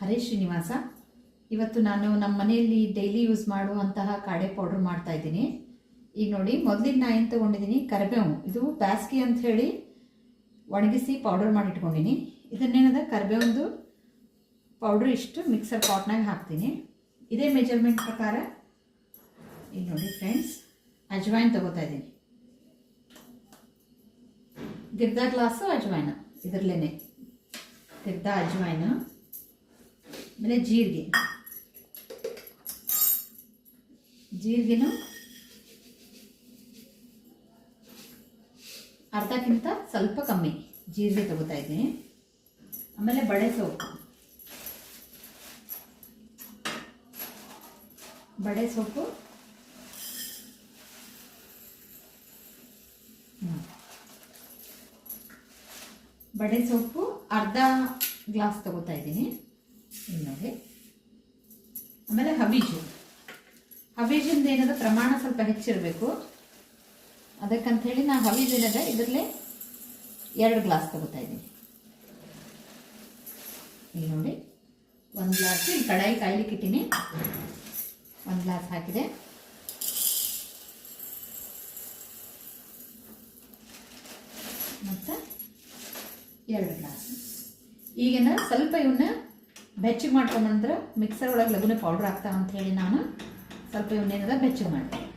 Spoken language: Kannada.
ಹರೇ ಶ್ರೀನಿವಾಸ, ಇವತ್ತು ನಾನು ನಮ್ಮ ಮನೆಯಲ್ಲಿ ಡೈಲಿ ಯೂಸ್ ಮಾಡುವಂತಹ ಕಾಡೆ ಪೌಡ್ರ್ ಮಾಡ್ತಾ ಇದ್ದೀನಿ. ಈಗ ನೋಡಿ ಮೊದಲಿಗೆ ನಾ ಏನು ತೊಗೊಂಡಿದ್ದೀನಿ? ಕರಿಬೇವು. ಇದು ಬ್ಯಾಸ್ಗಿ ಅಂತ ಹೇಳಿ ಒಣಗಿಸಿ ಪೌಡರ್ ಮಾಡಿ ಇಟ್ಕೊಂಡಿನಿ. ಇದನ್ನೇನದ? ಕರಿಬೇವಂದು ಪೌಡ್ರ್ ಇಷ್ಟು ಮಿಕ್ಸರ್ ಪಾಟ್ನಾಗ ಹಾಕ್ತೀನಿ. ಇದೇ ಮೆಜರ್ಮೆಂಟ್ ಪ್ರಕಾರ ಈಗ ನೋಡಿ ಫ್ರೆಂಡ್ಸ್ ಅಜ್ವಾಯಿನ್ ತೊಗೋತಾ ಇದ್ದೀನಿ. ಗಿರ್ದ ಗ್ಲಾಸು ಅಜ್ವಾಯಿನ ಇದರಲ್ಲೇನೆ. ಗಿರ್ದ ಅಜ್ವಾಯಿನ ಆಮೇಲೆ ಜೀರಿಗೆ. ಜೀರಿಗೆನು ಅರ್ಧಕ್ಕಿಂತ ಸ್ವಲ್ಪ ಕಮ್ಮಿ ಜೀರಿಗೆ ತಗೋತಾ ಇದ್ದೀನಿ. ಆಮೇಲೆ ಬಡೆ ಸೊಪ್ಪು ಬಡೆ ಸೊಪ್ಪು. ಬಡೆ ಸೊಪ್ಪು ಅರ್ಧ ಗ್ಲಾಸ್ ತಗೋತಾ ಇದ್ದೀನಿ. ನೋಡಿ. ಆಮೇಲೆ ಹಬೀಜು ಹಬೀಜಿಂದ ಏನದ? ಪ್ರಮಾಣ ಸ್ವಲ್ಪ ಹೆಚ್ಚಿರಬೇಕು. ಅದಕ್ಕಂತ ಹೇಳಿ ನಾ ಹಬೀಜ್ ಏನದ? ಇದರಲ್ಲೇ ಎರಡು ಗ್ಲಾಸ್ ತಗೋತಾ ಇದ್ದೀನಿ. ಇಲ್ಲಿ ನೋಡಿ. ಒಂದು ಗ್ಲಾಸ್ ಇಲ್ಲಿ ಕಡಾಯಿ ಕಾಯ್ಲಿಕ್ಕೆ ಇಟ್ಟಿನಿ. ಒಂದು ಗ್ಲಾಸ್ ಹಾಕಿದೆ. ಮತ್ತು ಎರಡು ಗ್ಲಾಸ್. ಈಗಿನ ಸ್ವಲ್ಪ ಇವನ್ನ ಬೆಚ್ಚಗೆ ಮಾಡ್ಕೊಂಬಂದ್ರೆ ಮಿಕ್ಸರ್ ಒಳಗೆ ಲಘುನ ಪೌಡ್ರ್ ಆಗ್ತಾವ ಅಂತ ನಾನು ಸ್ವಲ್ಪ ಇವನ್ನೇನದ ಬೆಚ್ಚಗೆ ಮಾಡ್ತೀನಿ.